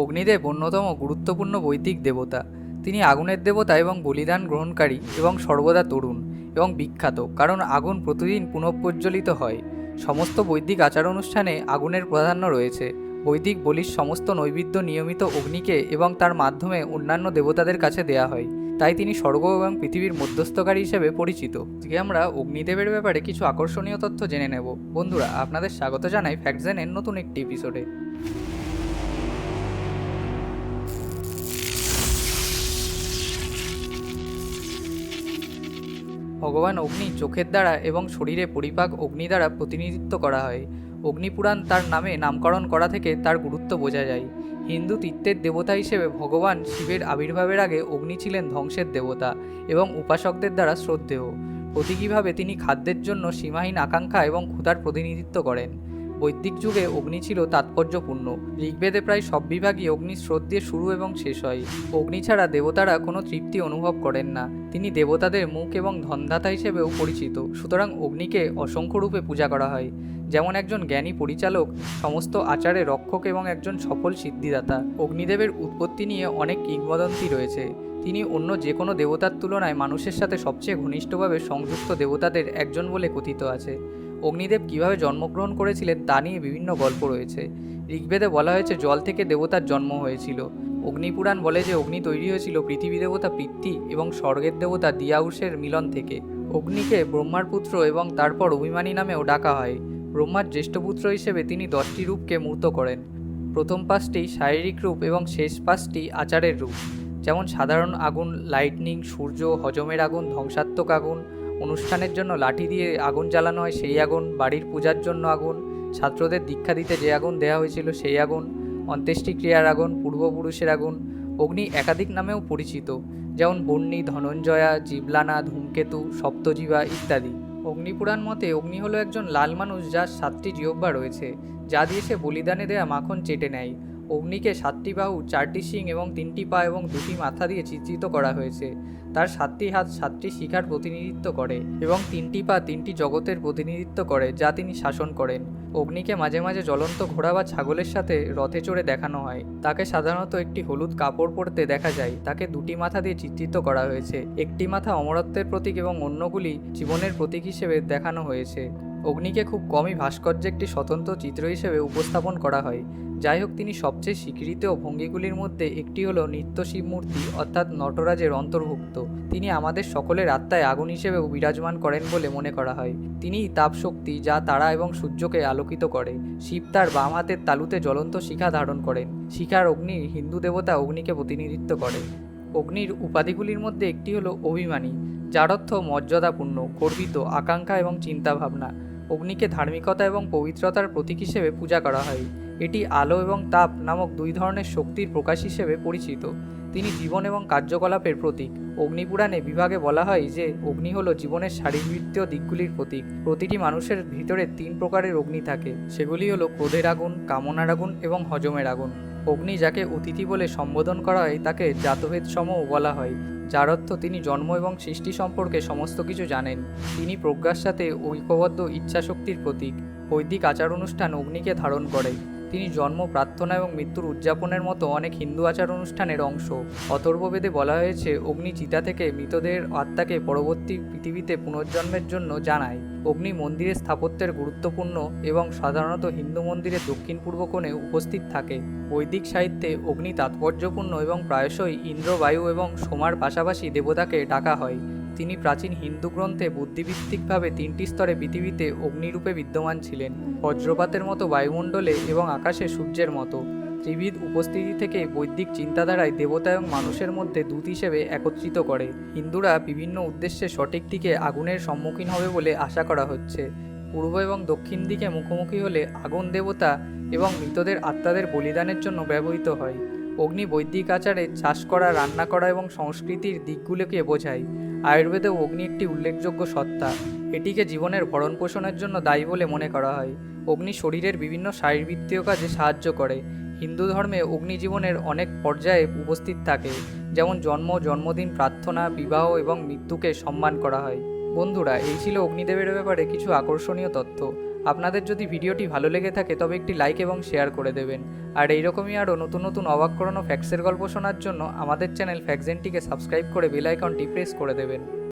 অগ্নিদেব অন্যতম গুরুত্বপূর্ণ বৈদিক দেবতা। তিনি আগুনের দেবতা এবং বলিদান গ্রহণকারী এবং সর্বদা তরুণ এবং বিখ্যাত, কারণ আগুন প্রতিদিন পুনঃপ্রজ্বলিত হয়। সমস্ত বৈদিক আচার অনুষ্ঠানে আগুনের প্রাধান্য রয়েছে। বৈদিক বলির সমস্ত নৈবেদ্য নিয়মিত অগ্নিকে এবং তার মাধ্যমে অন্যান্য দেবতাদের কাছে দেয়া হয়। তাই তিনি স্বর্গ এবং পৃথিবীর মধ্যস্থকারী হিসেবে পরিচিত। আজকে আমরা অগ্নিদেবের ব্যাপারে কিছু আকর্ষণীয় তথ্য জেনে নেব। বন্ধুরা, আপনাদের স্বাগত জানাই ফ্যাক্টজেনের নতুন একটি এপিসোডে ভগবান অগ্নি চোখের দ্বারা এবং শরীরে পরিপাক অগ্নি দ্বারা প্রতিনিধিত্ব করা হয়। অগ্নিপুরাণ তার নামে নামকরণ করা থেকে তার গুরুত্ব বোঝা যায়। হিন্দু তীর্থের দেবতা হিসেবে ভগবান শিবের আবির্ভাবের আগে অগ্নি ছিলেন ধ্বংসের দেবতা এবং উপাসকদের দ্বারা শ্রদ্ধেয়। প্রতীকীভাবে তিনি খাদ্যের জন্য সীমাহীন আকাঙ্ক্ষা এবং ক্ষুধার প্রতিনিধিত্ব করেন। বৈদিক যুগে অগ্নি ছিল তাৎপর্যপূর্ণ। ঋগ্বেদে প্রায় সব বিভাগই অগ্নি স্রোত দিয়ে শুরু এবং শেষ হয়। অগ্নি ছাড়া দেবতারা কোনো তৃপ্তি অনুভব করেন না। তিনি দেবতাদের মুখ এবং ধনদাতা হিসেবেও পরিচিত। সুতরাং অগ্নিকে অসংখ্য রূপে পূজা করা হয়। যেমন একজন জ্ঞানী পরিচালক, সমস্ত আচারে রক্ষক এবং একজন সফল সিদ্ধিদাতা। অগ্নিদেবের উৎপত্তি নিয়ে অনেক কিংবদন্তি রয়েছে। তিনি অন্য যে কোনো দেবতার তুলনায় মানুষের সাথে সবচেয়ে ঘনিষ্ঠভাবে সংযুক্ত দেবতাদের একজন বলে কথিত আছে। অগ্নিদেব কীভাবে জন্মগ্রহণ করেছিলেন তা নিয়ে বিভিন্ন গল্প রয়েছে। ঋগ্বেদে বলা হয়েছে, জল থেকে দেবতার জন্ম হয়েছিল। অগ্নিপুরাণ বলে যে, অগ্নি তৈরি হয়েছিল পৃথিবী দেবতা পৃথ্বী এবং স্বর্গের দেবতা দিয়াউসের মিলন থেকে। অগ্নিকে ব্রহ্মার পুত্র এবং তারপর অভিমানী নামেও ডাকা হয়। ব্রহ্মার জ্যেষ্ঠ পুত্র হিসেবে তিনি দশটি রূপকে মূর্ত করেন। প্রথম পাঁচটি শারীরিক রূপ এবং শেষ পাঁচটি আচারের রূপ। যেমন সাধারণ আগুন লাইটনিং সূর্য, হজমের আগুন, ধ্বংসাত্মক আগুন অনুষ্ঠানের জন্য লাঠি দিয়ে আগুন জ্বালানো হয়, সেই আগুন, বাড়ির পূজার জন্য আগুন, ছাত্রদের দীক্ষা দিতে যে আগুন দেওয়া হয়েছিল সেই আগুন, অন্ত্যেষ্টিক্রিয়ার আগুন, পূর্বপুরুষের আগুন, অগ্নি একাধিক নামেও পরিচিত, যেমন বন্যী, ধনঞ্জয়া, জীবলানা, ধূমকেতু, সপ্তজীবা ইত্যাদি। অগ্নিপুরাণ মতে, অগ্নি হলো একজন লাল মানুষ যার সাতটি জিহ্বা রয়েছে, যা দিয়ে সে বলিদানে দেয়া মাখন চেটে নেয়। অগ্নিকে সাতটি বাহু, চারটি শিং এবং তিনটি পা এবং দুটি মাথা দিয়ে চিত্রিত করা হয়েছে। তার সাতটি হাত সাতটি শিখার প্রতিনিধিত্ব করে এবং তিনটি পা তিনটি জগতের প্রতিনিধিত্ব করে, যা তিনি শাসন করেন। অগ্নিকে মাঝে মাঝে জ্বলন্ত ঘোড়া বা ছাগলের সাথে রথে চড়ে দেখানো হয়। তাকে সাধারণত একটি হলুদ কাপড় পরতে দেখা যায়। তাকে দুটি মাথা দিয়ে চিত্রিত করা হয়েছে। একটি মাথা অমরত্বের প্রতীক এবং অন্যগুলি জীবনের প্রতীক হিসেবে দেখানো হয়েছে। অগ্নিকে খুব কমই ভাস্কর্যে একটি স্বতন্ত্র চিত্র হিসেবে উপস্থাপন করা হয়। যাই হোক তিনি সবচেয়ে স্বীকৃত ভঙ্গিগুলির মধ্যে একটি হল নিত্য শিবমূর্তি অর্থাৎ নটরাজের অন্তর্ভুক্ত। তিনি আমাদের সকলের আত্মায় আগুন হিসেবেও বিরাজমান করেন বলে মনে করা হয়। তিনিই তাপশক্তি, যা তারা এবং সূর্যকে আলোকিত করে। শিব তার বাম হাতের তালুতে জ্বলন্ত শিখা ধারণ করেন। শিখার অগ্নি হিন্দু দেবতা অগ্নিকে প্রতিনিধিত্ব করে। অগ্নির উপাধিগুলির মধ্যে একটি হলো অভিমানী, যার অর্থ মর্যাদাপূর্ণ, গর্বিত, আকাঙ্ক্ষা এবং চিন্তাভাবনা। অগ্নিকে ধার্মিকতা এবং পবিত্রতার প্রতীক হিসেবে পূজা করা হয়। এটি আলো এবং তাপ নামক দুই ধরনের শক্তির প্রকাশ হিসেবে পরিচিত। তিনি জীবন এবং কার্যকলাপের প্রতীক। অগ্নিপুরাণে বিভাগে বলা হয় যে, অগ্নি হলো জীবনের শারীরবৃত্তীয় দিকগুলির প্রতীক। প্রতিটি মানুষের ভিতরে তিন প্রকারের অগ্নি থাকে। সেগুলি হলো ক্রোধের আগুন, কামনার আগুন এবং হজমের আগুন। অগ্নি যাকে অতিথি বলে সম্বোধন করা হয়, তাকে জাতভেদ সম বলা হয়। যার অর্থ তিনি জন্ম এবং সৃষ্টি সম্পর্কে সমস্ত কিছু জানেন। তিনি প্রজ্ঞার সাথে ঐক্যবদ্ধ ইচ্ছাশক্তির প্রতীক। বৈদিক আচার অনুষ্ঠান অগ্নিকে ধারণ করে। তিনি জন্ম, প্রার্থনা এবং মৃত্যুর উদযাপনের মতো অনেক হিন্দু আচার অনুষ্ঠানের অংশ। অথর্ববেদে বলা হয়েছে, অগ্নি চিতা থেকে মৃতদের আত্মাকে পরবর্তী পৃথিবীতে পুনর্জন্মের জন্য জানায়। অগ্নি মন্দিরের স্থাপত্যের গুরুত্বপূর্ণ এবং সাধারণত হিন্দু মন্দিরের দক্ষিণ পূর্ব কোণে উপস্থিত থাকে। বৈদিক সাহিত্যে অগ্নি তাৎপর্যপূর্ণ এবং প্রায়শই ইন্দ্র বায়ু এবং সোমার পাশাপাশি দেবতাকে ডাকা হয়। তিনি প্রাচীন হিন্দু গ্রন্থে বুদ্ধিভিত্তিকভাবে তিনটি স্তরে পৃথিবীতে অগ্নিরূপে বিদ্যমান ছিলেন, বজ্রপাতের মতো বায়ুমণ্ডলে এবং আকাশে সূর্যের মতো। ত্রিবিধ উপস্থিতি থেকে বৈদিক চিন্তাধারায় দেবতা এবং মানুষের মধ্যে দূত হিসেবে একত্রিত করে। হিন্দুরা বিভিন্ন উদ্দেশ্যে সঠিক দিকে আগুনের সম্মুখীন হবে বলে আশা করা হচ্ছে। পূর্ব এবং দক্ষিণ দিকে মুখোমুখি হলে আগুন দেবতা এবং মৃতদের আত্মাদের বলিদানের জন্য ব্যবহৃত হয়। অগ্নি বৈদিক আচারে চাষ করা, রান্না করা এবং সংস্কৃতির দিকগুলোকে বোঝায়। আয়ুর্বেদে অগ্নি একটি উল্লেখযোগ্য সত্তা। এটিকে জীবনের ভরণ পোষণের জন্য দায়ী বলে মনে করা হয়। অগ্নি শরীরের বিভিন্ন শারীরবৃত্তীয় কাজে সাহায্য করে। হিন্দু ধর্মে অগ্নি জীবনের অনেক পর্যায়ে উপস্থিত থাকে, যেমন জন্ম, জন্মদিন, প্রার্থনা, বিবাহ এবং মৃত্যুকে সম্মান করা হয়। বন্ধুরা, এই ছিল অগ্নিদেবের ব্যাপারে কিছু আকর্ষণীয় তথ্য। আপনাদের যদি ভিডিওটি ভালো লেগে থাকে, তবে একটি লাইক এবং শেয়ার করে দেবেন। আর এইরকমই আরও নতুন নতুন অবাক করানো ফ্যাক্সের গল্প শোনার জন্য আমাদের চ্যানেল ফ্যাক্সেনটিকে সাবস্ক্রাইব করে বেল আইকনটি প্রেস করে দেবেন।